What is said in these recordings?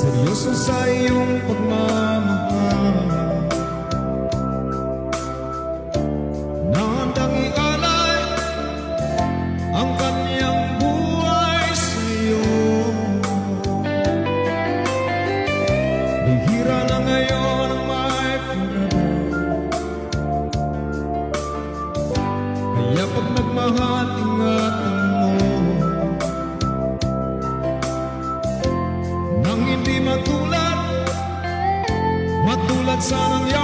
Seryoso sa iyong pagmamahal. Na handang ialay Ang kanyang buhay sa iyo. Bihira na ngayon ang my forever Kaya pag nagmahal, ingat hindi matulad Matulad sanang yan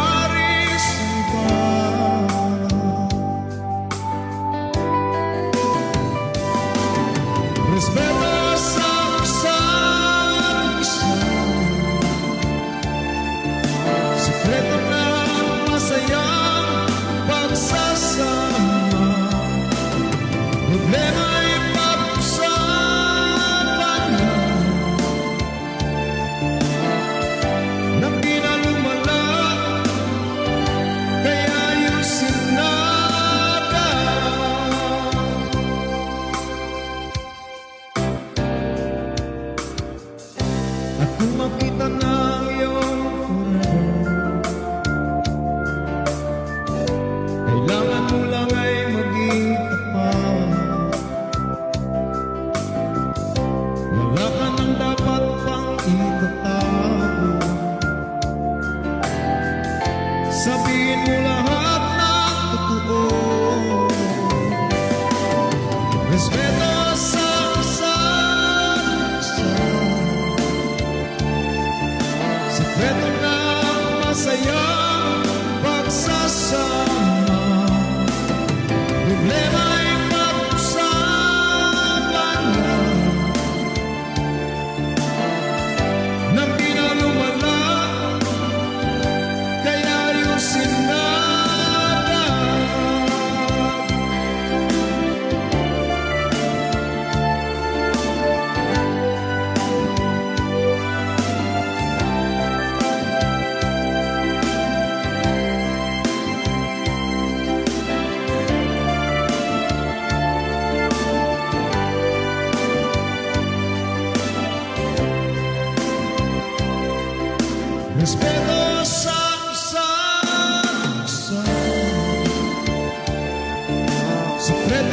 Sofrer